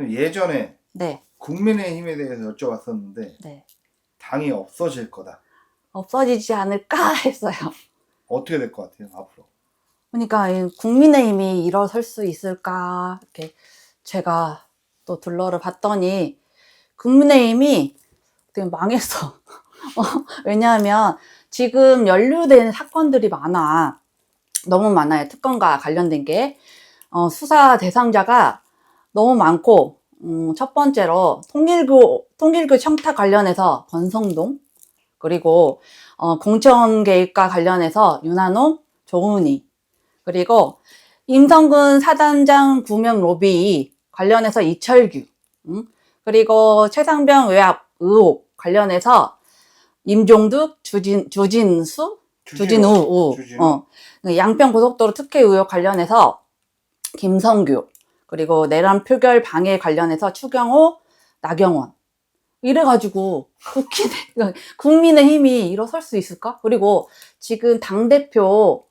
예전에 네, 국민의힘에 대해서 여쭤봤었는데 네. 당이 없어질 거다. 없어지지 않을까 했어요. 어떻게 될 것 같아요 앞으로? 그러니까 이 국민의힘이 일어설 수 있을까 이렇게 제가 또 둘러를 봤더니 국민의힘이 되게 망했어. 어, 왜냐하면 지금 연루된 사건들이 많아. 너무 많아요. 특검과 관련된 게. 어, 수사 대상자가 너무 많고, 음, 첫 번째로 통일교, 통일교 청탁 관련해서 권성동, 그리고, 어, 공천 개입과 관련해서 윤한홍, 조은희, 그리고 임성근 사단장 구명 로비 관련해서 이철규, 음? 그리고 최상병 외압 의혹 관련해서 임종득, 주진, 주진수, 주진우, 우, 주진우. 어, 그 양평 고속도로 특혜 의혹 관련해서 김성규, 그리고 내란 표결 방해 관련해서 추경호, 나경원. 이래가지고 국민의, 국민의 힘이 일어설 수 있을까? 그리고 지금 당 대표,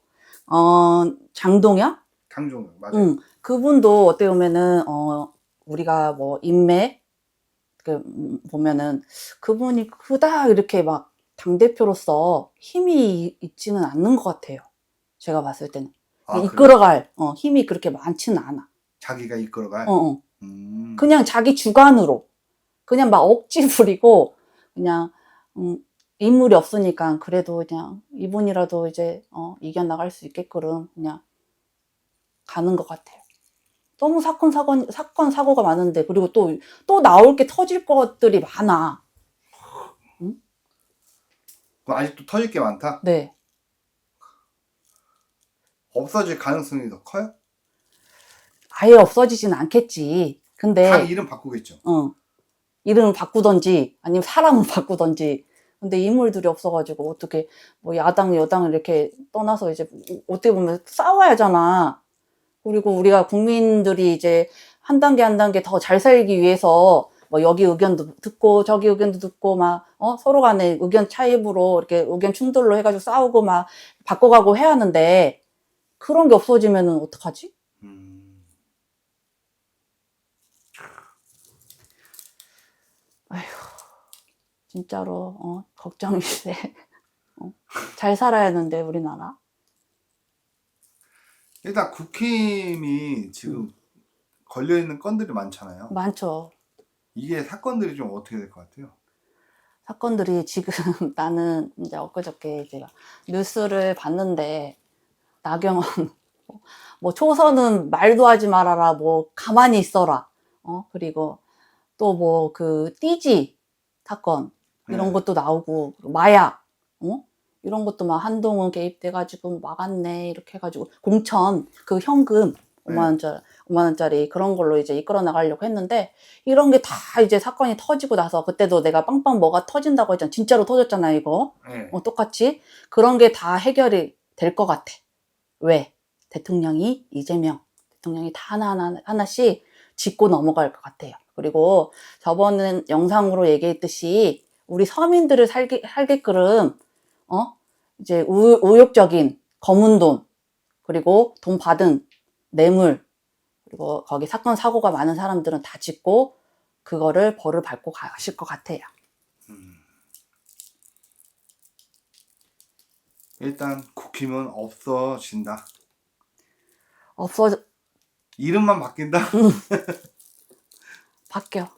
어, 장동혁? 강종혁 맞아요. 응. 그분도 어떻게 보면은, 어, 우리가 뭐, 인맥, 그, 음, 보면은, 그분이 그닥 이렇게 막, 당 대표로서 힘이 있지는 않는 것 같아요. 제가 봤을 때는. 아? 이끌어갈, 어, 힘이 그렇게 많지는 않아. 자기가 이끌어갈. 어, 어. 음. 그냥 자기 주관으로. 그냥 막 억지 부리고, 그냥, 음, 인물이 없으니까 그래도 그냥 이분이라도 이제, 어, 이겨나갈 수 있게끔 그냥 가는 것 같아요. 너무 사건, 사건, 사건, 사고가 많은데, 그리고 또, 또 나올 게 터질 것들이 많아. 그럼 아직도 터질 게 많다. 네. 없어질 가능성이 더 커요? 아예 없어지진 않겠지. 근데, 당 이름 바꾸겠죠. 어, 이름을 바꾸던지, 아니면 사람을 바꾸던지. 근데 인물들이 없어가지고, 어떻게, 뭐, 야당, 여당 이렇게 떠나서 이제, 어떻게 보면 싸워야잖아. 그리고 우리가 국민들이 이제, 한 단계 한 단계 더 잘 살기 위해서, 뭐, 여기 의견도 듣고, 저기 의견도 듣고, 막, 어, 서로 간에 의견 차입으로, 이렇게 의견 충돌로 해가지고 싸우고, 막, 바꿔가고 해야 하는데, 그런 게 없어지면은 어떡하지? 음. 진짜로 어, 걱정일세. 어, 잘 살아야 하는데 우리나라. 일단 국힘이 지금 걸려 있는 건들이 많잖아요. 많죠. 이게 사건들이 좀 어떻게 될 것 같아요? 사건들이 지금 나는 이제 엊그저께 제가 뉴스를 봤는데 나경원 뭐 초선은 말도 하지 말아라 뭐 가만히 있어라 어 그리고 또 뭐 그 띠지 사건 이런 네. 것도 나오고 마약 어? 이런 것도 막 한동훈 개입돼 가지고 막았네 이렇게 해가지고. 공천 그 현금 5만 원짜리 5만 원짜리 그런 걸로 이제 이끌어 나가려고 했는데 이런 게 다 이제 사건이 터지고 나서 그때도 내가 빵빵 뭐가 터진다고 했잖아. 진짜로 터졌잖아 이거. 네. 어, 똑같이? 그런 게 다 해결이 될 것 같아. 왜? 대통령이 이재명 대통령이 다 하나하나 하나씩 짚고 넘어갈 것 같아요. 그리고 저번 영상으로 얘기했듯이 우리 서민들을 살게 살게끔 어 이제 우, 의욕적인 검은 돈 그리고 돈 받은 뇌물 그리고 거기 사건 사고가 많은 사람들은 다 짚고 그거를 벌을 밟고 가실 것 같아요. 음. 일단 국힘은 없어진다. 없어 이름만 바뀐다. 바뀌어.